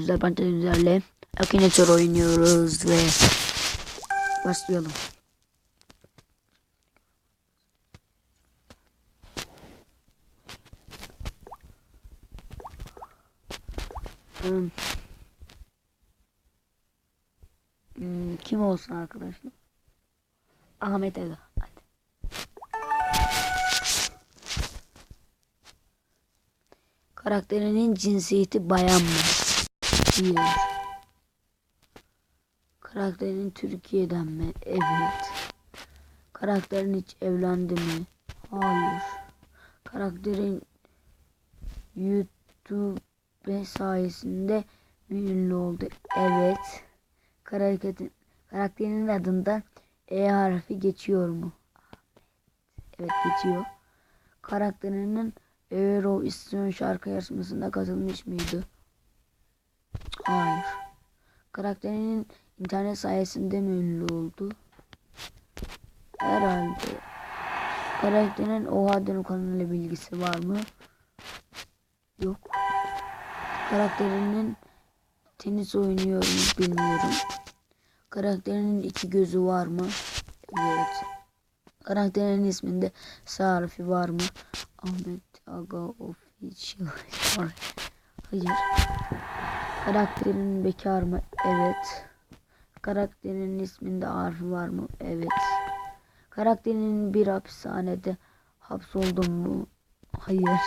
güzel pantelizlerle Akinator oynuyoruz ve başlayalım. Hmm. Hmm, kim olsun arkadaşlar? Ahmet Aga. Hadi. Karakterinin cinsiyeti bayan mı? Hayır. Karakterin Türkiye'den mi? Evet. Karakterin hiç evlendi mi? Hayır. Karakterin YouTube sayesinde bir ünlü oldu. Evet. Karakterin, karakterinin adında E harfi geçiyor mu? Evet geçiyor. Karakterinin Eurovision şarkı yarışmasında katılmış mıydı? Hayır. Karakterinin internet sayesinde mi ünlü oldu? Herhalde. Karakterin Oha Dönüm kanalıyla bilgisi var mı? Yok. Karakterinin tenis oynuyor mu bilmiyorum. Karakterinin iki gözü var mı? Evet. Karakterinin isminde S harfi var mı? Ahmet Aga Official. Hayır. Karakterinin bekar mı? Evet. Karakterinin isminde harfi var mı? Evet. Karakterinin bir hapishanede hapsoldu mu? Hayır.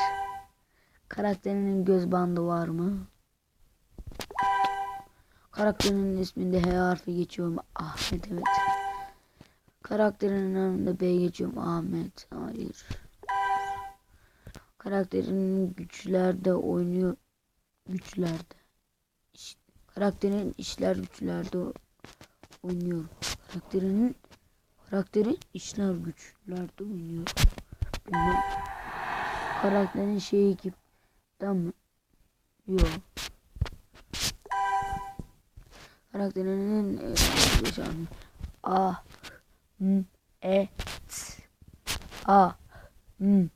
Karakterinin göz bandı var mı? Karakterinin isminde H harfi geçiyor mu? Ahmet evet. Karakterinin önünde B geçiyor mu? Ahmet. Hayır. Karakterinin güçlerde oynuyor. Güçlerde. İş, karakterin işler güçlerde oynuyor. Karakterinin karakterin işler güçlerde oynuyor. Bilmem. Karakterin şeyi gibi mi? Yok. Karakterinin e, A M E T A M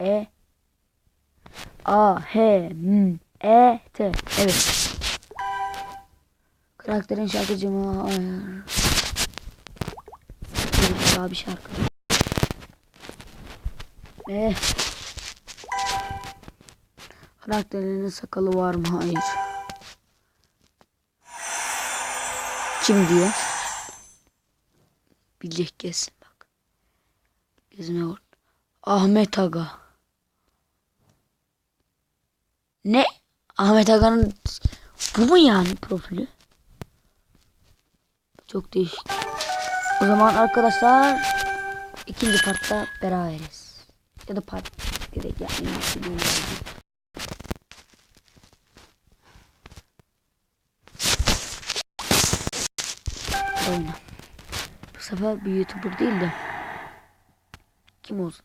E A H M E T Evet. Karakterin şarkıcı mı? Hayır. Güzel bir şarkı. Eh. Karakterinin sakalı var mı? Hayır. Kim diyor? Bilecek kesin bak. Gözüme vur. Ahmet Aga. Ne? Ahmet Aga'nın bu mu yani profili? Çok değişik. O zaman arkadaşlar ikinci partta beraberiz. Ya da part gerek yani. oyna. Bu sefer bir YouTuber değil de kim olsun?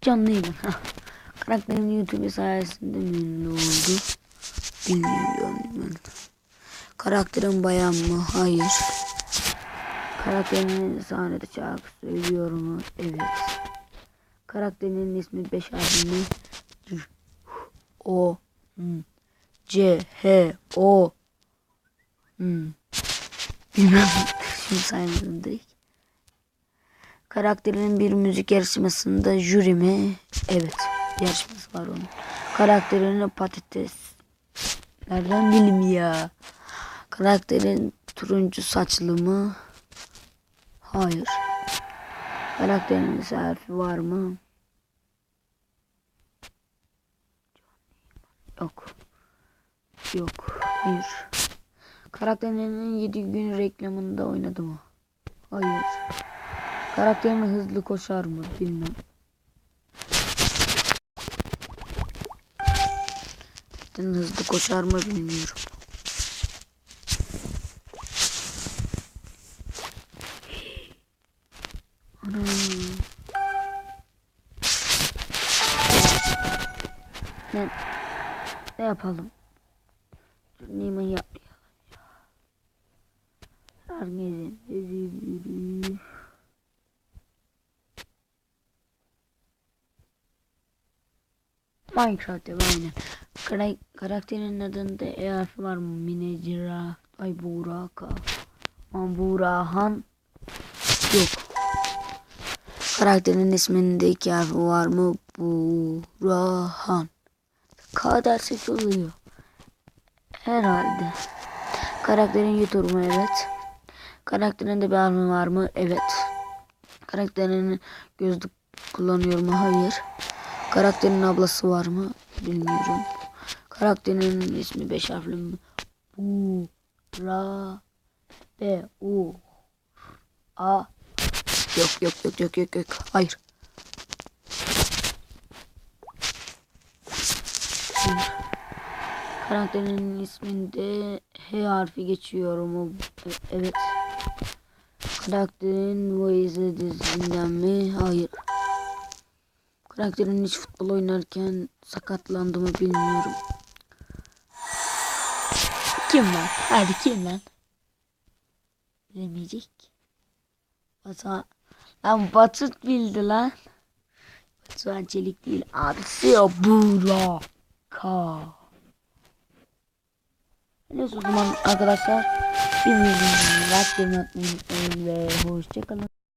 Canlı yayın. Karakterim YouTube sayesinde ünlü oldu. Bilmiyorum. Karakterim bayan mı? Hayır. Karakterimin sahnede şarkı söylüyor mu? Evet. Karakterinin ismi 5 harfli? O C H O Hmm. Bilmem. Şimdi saymadım direkt. Karakterinin bir müzik yarışmasında jüri mi? Evet. Yarışması var onun. Karakterinin patates. Nereden bileyim ya? Karakterin turuncu saçlı mı? Hayır. Karakterinin selfie var mı? Yok. Yok. Hayır. Karakterinin 7 gün reklamında oynadı mı? Hayır. Karakterin hızlı koşar mı? Bilmem. Karakterin hızlı koşar mı bilmiyorum. Ana. Ne, ne yapalım? Neyman yap. Herkesin özür Minecraft ya aynen. Kara karakterin adında E harfi var mı? Minecira. Ay Buraka. Aman Burahan. Yok. Karakterin isminde iki harfi var mı? Burahan. K dersek oluyor. Herhalde. Karakterin YouTube mu? Evet. Karakterin de bir harfi var mı? Evet. Karakterin gözlük kullanıyor mu? Hayır. Karakterin ablası var mı? Bilmiyorum. Karakterin ismi beş harfli mi? Bu Ra B U A Yok yok yok yok yok yok. Hayır. Karakterin isminde H harfi geçiyor mu? E- Evet. Karakterin Voice dizisinden mi? Hayır. Karakterin hiç futbol oynarken sakatlandı mı bilmiyorum. Kim lan? Hadi kim lan? Bilemeyecek. Batuhan. Lan Batu bildi lan. Batuhan Çelik değil. Abisi ya Buraka. Neyse o zaman arkadaşlar. Bir videoyu like, ve hoşçakalın.